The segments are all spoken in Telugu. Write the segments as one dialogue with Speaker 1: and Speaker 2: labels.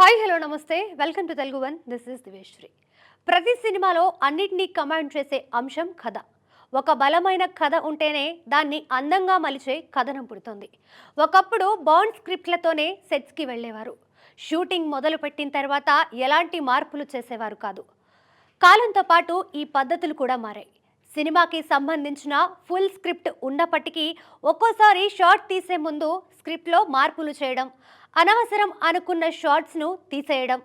Speaker 1: హాయ్ హలో నమస్తే. Welcome to Telugu one. This is Diveshwari ప్రతి సినిమాలో అన్నిటినీ కమాండ్ చేసే అంశం కథ. ఒక బలమైన కథ ఉంటేనే దాన్ని అందంగా మలిచే కథనం పుడుతుంది. ఒకప్పుడు బాండ్ స్క్రిప్ట్లతోనే సెట్స్కి వెళ్ళేవారు. షూటింగ్ మొదలుపెట్టిన తర్వాత ఎలాంటి మార్పులు చేసేవారు కాదు. కాలంతో పాటు ఈ పద్ధతులు కూడా మారాయి. సినిమాకి సంబంధించిన ఫుల్ స్క్రిప్ట్ ఉన్నప్పటికీ ఒక్కోసారి షార్ట్ తీసే ముందు స్క్రిప్ట్లో మార్పులు చేయడం అనవసరం అనుకున్న షార్ట్స్ను తీసేయడం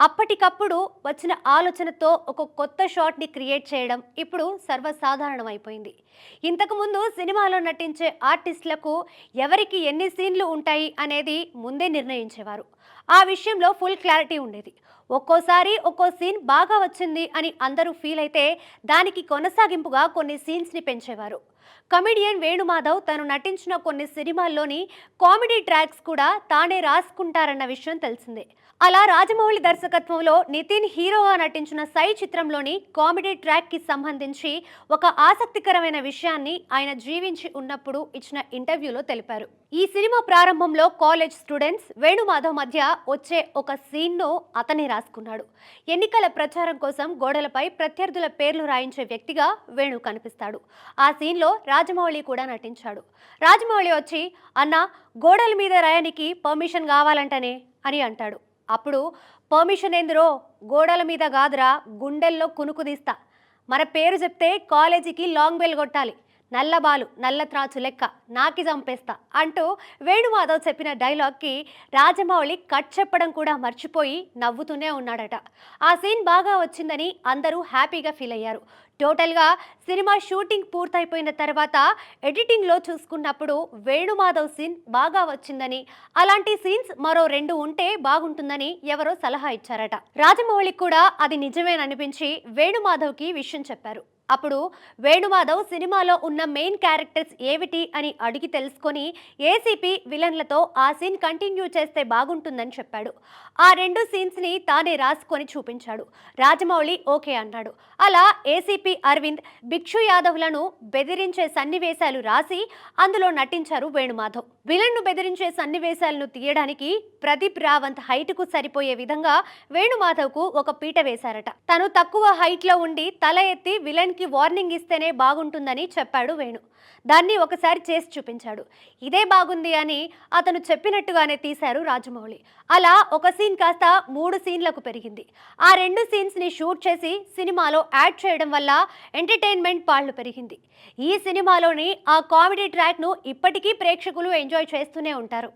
Speaker 1: అప్పటికప్పుడు వచ్చిన ఆలోచనతో ఒక కొత్త షాట్ని క్రియేట్ చేయడం ఇప్పుడు సర్వసాధారణం అయిపోయింది ఇంతకుముందు సినిమాలో నటించే ఆర్టిస్టులకు ఎవరికి ఎన్ని సీన్లు ఉంటాయి అనేది ముందే నిర్ణయించేవారు. ఆ విషయంలో ఫుల్ క్లారిటీ ఉండేది. ఒక్కోసారి ఒక్కో సీన్ బాగా వచ్చింది అని అందరూ ఫీల్ అయితే దానికి కొనసాగింపుగా కొన్ని సీన్స్ని పెంచేవారు. కమెడియన్ వేణుమాధవ్ తను నటించిన కొన్ని సినిమాల్లోని కామెడీ ట్రాక్స్ కూడా తానే రాసుకుంటారన్న విషయం తెలిసిందే. అలా రాజమౌళి దర్శకత్వంలో నితిన్ హీరోగా నటించిన సై చిత్రంలోని కామెడీ ట్రాక్కి సంబంధించి ఒక ఆసక్తికరమైన విషయాన్ని ఆయన జీవించి ఉన్నప్పుడు ఇచ్చిన ఇంటర్వ్యూలో తెలిపారు. ఈ సినిమా ప్రారంభంలో కాలేజ్ స్టూడెంట్స్ వేణుమాధవ్ మధ్య వచ్చే ఒక సీన్ను అతనే రాసుకున్నాడు. ఎన్నికల ప్రచారం కోసం గోడలపై ప్రత్యర్థుల పేర్లు రాయించే వ్యక్తిగా వేణు కనిపిస్తాడు. ఆ సీన్లో రాజమౌళి కూడా నటించాడు. రాజమౌళి వచ్చి అన్న గోడల మీద రాయనికి పర్మిషన్ కావాలంటనే అని అంటాడు. అప్పుడు పర్మిషన్ ఏందిరో? గోడల మీద కాదురా గుండెల్లో కునుకుదీస్తా మన పేరు చెప్తే కాలేజీకి లాంగ్ బెల్ కొట్టాలి. నల్లబాలు నల్ల త్రాచు లెక్క నాకి చంపేస్తా అంటూ వేణుమాధవ్ చెప్పిన డైలాగ్కి రాజమౌళి కట్ చెప్పడం కూడా మర్చిపోయి నవ్వుతూనే ఉన్నాడట. ఆ సీన్ బాగా వచ్చిందని అందరూ హ్యాపీగా ఫీల్ అయ్యారు. టోటల్గా సినిమా షూటింగ్ పూర్తయిపోయిన తర్వాత ఎడిటింగ్లో చూసుకున్నప్పుడు వేణుమాధవ్ సీన్ బాగా వచ్చిందని అలాంటి సీన్స్ మరో రెండు ఉంటే బాగుంటుందని ఎవరో సలహా ఇచ్చారట. రాజమౌళి కూడా అది నిజమేననిపించి వేణుమాధవ్కి విషయం చెప్పారు. అప్పుడు వేణుమాధవ్ సినిమాలో ఉన్న మెయిన్ క్యారెక్టర్స్ ఏమిటి అని అడిగి తెలుసుకొని ఏసీపీ విలన్లతో ఆ సీన్ కంటిన్యూ చేస్తే బాగుంటుందని చెప్పాడు. ఆ రెండు సీన్స్ని తానే రాసుకొని చూపించాడు. రాజమౌళి ఓకే అన్నాడు. అలా ఏసీపీ అరవింద్ భిక్షు యాదవ్లను బెదిరించే సన్నివేశాలు రాసి అందులో నటించారు వేణుమాధవ్. విలన్ను బెదిరించే సన్నివేశాలను తీయడానికి ప్రదీప్ రావంత్ హైట్కు సరిపోయే విధంగా వేణుమాధవ్కు ఒక పీట వేశారట. తను తక్కువ హైట్లో ఉండి తల ఎత్తి విలన్కి వార్నింగ్ ఇస్తేనే బాగుంటుందని చెప్పాడు వేణు. దాన్ని ఒకసారి చేసి చూపించాడు. ఇదే బాగుంది అని అతను చెప్పినట్టుగానే తీశారు రాజమౌళి. అలా ఒక సీన్ కాస్త మూడు సీన్లకు పెరిగింది. ఆ రెండు సీన్స్ని షూట్ చేసి సినిమాలో యాడ్ చేయడం వల్ల ఎంటర్టైన్మెంట్ పాళ్ళు పెరిగింది. ఈ సినిమాలోని ఆ కామెడీ ట్రాక్ను ఇప్పటికీ ప్రేక్షకులు ఎంజాయ్ చేస్తూనే ఉంటారు.